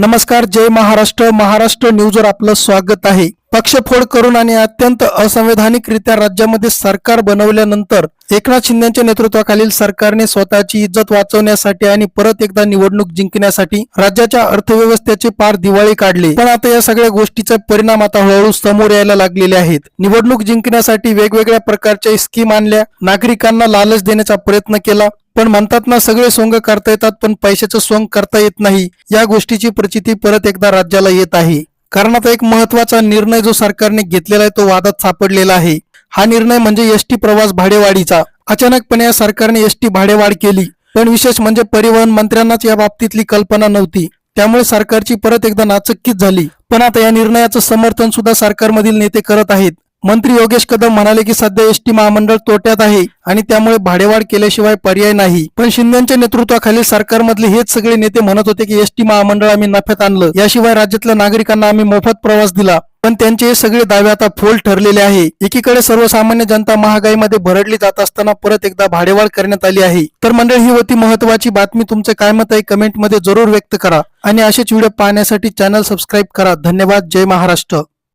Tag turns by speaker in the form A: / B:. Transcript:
A: नमस्कार जय महाराष्ट्र. महाराष्ट्र न्यूजवर आपलं स्वागत आहे. पक्षफोड करून आणि अत्यंत असंवैधानिकरित्या राज्यामध्ये सरकार बनवल्यानंतर एकनाथ शिंदेच्या नेतृत्वाखालील सरकारने स्वतःची इज्जत वाचवण्यासाठी आणि परत एकदा निवडणूक जिंकण्यासाठी राज्याच्या अर्थव्यवस्थेचे पार दिवाळी काढले. पण आता या सगळ्या गोष्टीचे परिणाम आता हळूहळू समोर यायला लागलेले आहेत. निवडणूक जिंकण्यासाठी वेगवेगळ्या प्रकारच्या स्कीम आणल्या. नागरिकांना लालच देण्याचा प्रयत्न केला. पण म्हणतात ना सगळे सोंग करता येतात पण पैशाचं सोंग करता येत नाही. या गोष्टीची प्रचिती परत एकदा राज्याला येत आहे. कारण आता एक महत्त्वाचा निर्णय जो सरकारने घेतलेला आहे तो वादात सापडलेला आहे. हा निर्णय म्हणजे एसटी प्रवास भाडेवाढीचा. अचानकपणे या सरकारने एसटी भाडेवाढ केली. पण विशेष म्हणजे परिवहन मंत्र्यांनाच या बाबतीतली कल्पना नव्हती. त्यामुळे सरकारची परत एकदा नाचक्कीच झाली. पण आता या निर्णयाचं समर्थन सुद्धा सरकारमधील नेते करत आहेत. मंत्री योगेश कदम म्हणाले की सध्या एसटी महामंडळ तोट्यात आहे आणि त्यामुळे भाडेवाढ केल्याशिवाय पर्याय नाही. पण शिंदेच्या नेतृत्वाखालील सरकारमधले हेच सगळे नेते म्हणत होते की एसटी महामंडळ आम्ही नफ्यात आणलं. याशिवाय राज्यातल्या नागरिकांना आम्ही मोफत प्रवास दिला. पण त्यांचे हे सगळे दावे आता फोल ठरलेले आहे. एकीकडे सर्वसामान्य जनता महागाईमध्ये भरडली जात असताना परत एकदा भाडेवाढ करण्यात आली आहे. तर मंडळ ही होती महत्वाची बातमी तुमचे काय मत आहे कमेंटमध्ये जरूर व्यक्त करा. आणि असेच व्हिडिओ पाहण्यासाठी चॅनल सबस्क्राईब करा. धन्यवाद. जय महाराष्ट्र.